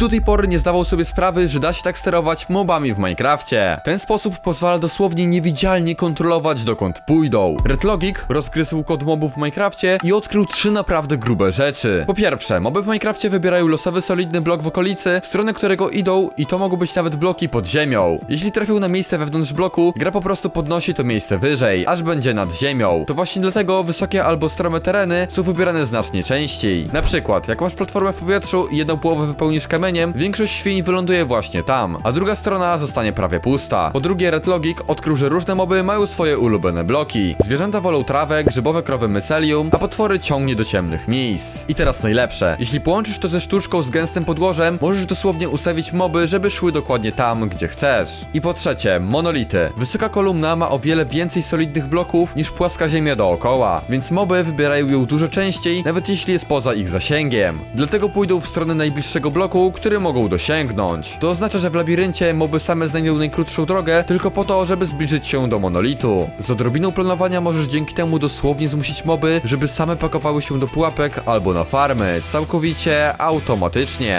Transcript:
Do tej pory nie zdawał sobie sprawy, że da się tak sterować mobami w Minecrafcie. Ten sposób pozwala dosłownie niewidzialnie kontrolować dokąd pójdą. Redlogik rozgryzł kod mobów w Minecrafcie i odkrył trzy naprawdę grube rzeczy. Po pierwsze, moby w Minecrafcie wybierają losowy solidny blok w okolicy, w stronę którego idą i to mogą być nawet bloki pod ziemią. Jeśli trafią na miejsce wewnątrz bloku, gra po prostu podnosi to miejsce wyżej, aż będzie nad ziemią. To właśnie dlatego wysokie albo strome tereny są wybierane znacznie częściej. Na przykład, jak masz platformę w powietrzu i jedną połowę wypełnisz kamieniem, większość świń wyląduje właśnie tam, a druga strona zostanie prawie pusta. Po drugie, Redlogik odkrył, że różne moby mają swoje ulubione bloki. Zwierzęta wolą trawę, grzybowe krowy mycelium, a potwory ciągnie do ciemnych miejsc. I teraz najlepsze. Jeśli połączysz to ze sztuczką z gęstym podłożem, możesz dosłownie ustawić moby, żeby szły dokładnie tam, gdzie chcesz. I po trzecie, monolity. Wysoka kolumna ma o wiele więcej solidnych bloków niż płaska ziemia dookoła, więc moby wybierają ją dużo częściej, nawet jeśli jest poza ich zasięgiem. Dlatego pójdą w stronę najbliższego bloku, który mogą dosięgnąć. To oznacza, że w labiryncie moby same znajdą najkrótszą drogę, tylko po to, żeby zbliżyć się do monolitu. Z odrobiną planowania możesz dzięki temu dosłownie zmusić moby, żeby same pakowały się do pułapek albo na farmy, całkowicie automatycznie.